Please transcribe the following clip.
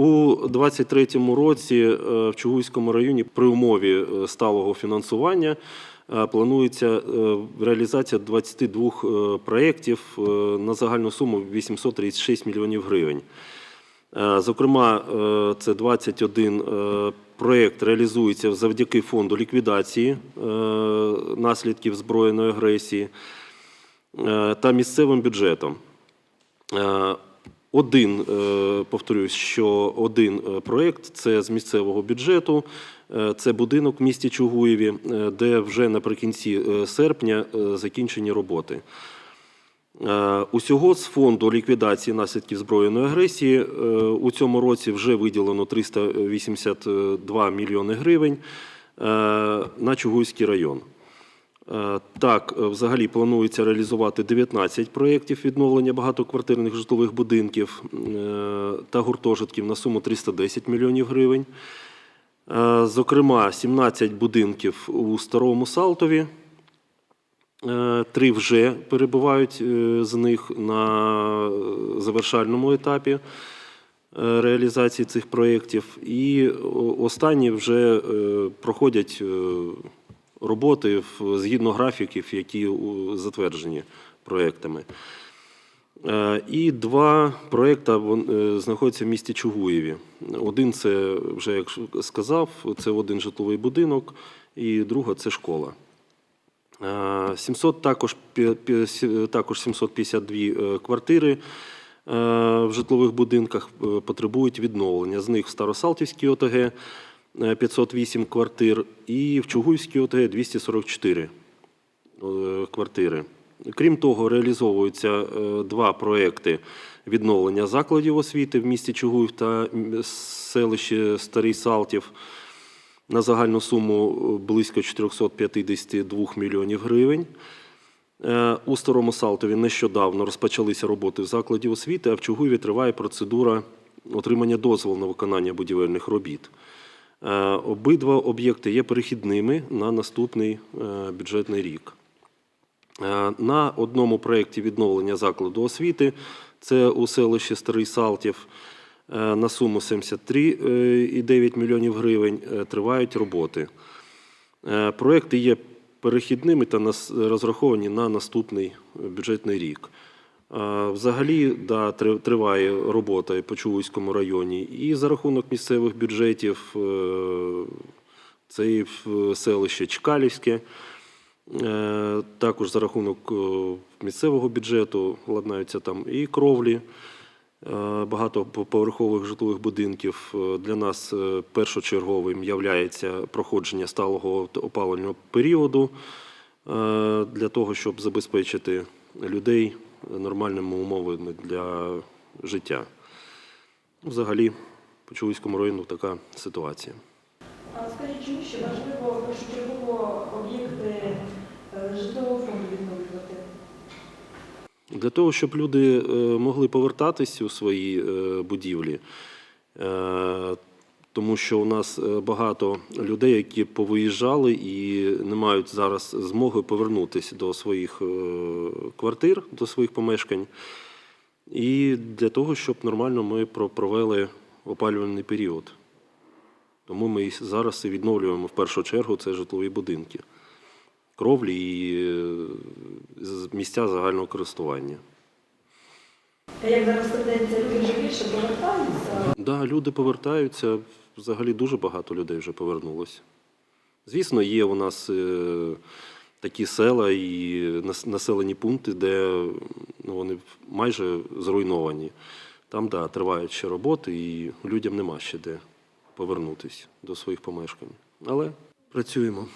У 2023 році е, в Чугуйському районі при умові е, сталого фінансування е, планується реалізація 22 е, проєктів на загальну суму 836 мільйонів гривень. Зокрема, це 21 е, проєкт реалізується завдяки фонду ліквідації наслідків збройної агресії та місцевим бюджетом. Один, е, повторюсь, що один е, проєкт це з місцевого бюджету, е, це будинок в місті Чугуєві, де вже наприкінці серпня закінчені роботи. Усього з фонду ліквідації наслідків збройної агресії у цьому році вже виділено 382 мільйони гривень на Чугуйський район. Е, Так, е, взагалі планується реалізувати 19 проєктів відновлення багатоквартирних житлових будинків е, та гуртожитків на суму 310 мільйонів гривень. Зокрема, 17 будинків у Старому Салтові. Три вже перебувають з них на завершальному етапі реалізації цих проєктів. І останні вже проходять роботи згідно графіків, які затверджені проєктами. Е, І два проєкти вон- е, знаходяться в місті Чугуєві. Один це вже як сказав, це один житловий будинок, і друга це школа. Е, 700 також, пі- пі- сі- також 752 е, квартири е, в житлових будинках е, потребують відновлення. З них в Старосалтівській ОТГ е, 508 квартир і в Чугуївській ОТГ 244 е, квартири. Крім того, реалізовуються е, два проекти відновлення закладів освіти в місті Чугуїв та селищі Старий Салтів на загальну суму е, близько 452 мільйонів гривень. Е, У Старому Салтові нещодавно розпочалися роботи в закладі освіти, а в Чугуєві триває процедура отримання дозволу на виконання будівельних робіт. Е, Обидва об'єкти є перехідними на наступний е, бюджетний рік. Е, На одному проєкті відновлення закладу освіти, це у селищі Старий Салтів, на суму 73,9 мільйонів гривень тривають роботи. Проекти є перехідними та розраховані на наступний бюджетний рік. Взагалі, да, триває робота по Чугуйському районі, і за рахунок місцевих бюджетів, е, це і селище Чкалівське, Е, також за рахунок е, місцевого бюджету ладнаються там і кровлі багатоповерхових житлових будинків. Для нас першочерговим є проходження сталого опалювального періоду для того, щоб забезпечити людей нормальними умовами для життя. Взагалі, по Чугуйському району така ситуація. А скажіть, чому ще важливо першочергово об'єкти е, житлового фонду відновлювати? Для того, щоб люди е, могли повертатись у свої е, будівлі, тому що у нас е, багато людей, які повиїжджали і не мають зараз змоги повернутися до своїх е, квартир, до своїх помешкань. І для того, щоб нормально ми провели опалювальний період. Тому ми зараз і відновлюємо в першу чергу це житлові будинки, кровлі і е, місця загального користування. А як зараз тенденція, люди вже більше повертаються? Да, люди повертаються. Взагалі дуже багато людей вже повернулося. Звісно, є у нас е, такі села і населені пункти, де ну, вони майже зруйновані. Там да, тривають ще роботи, і людям нема ще де повернутися до своїх помешкань. Але працюємо.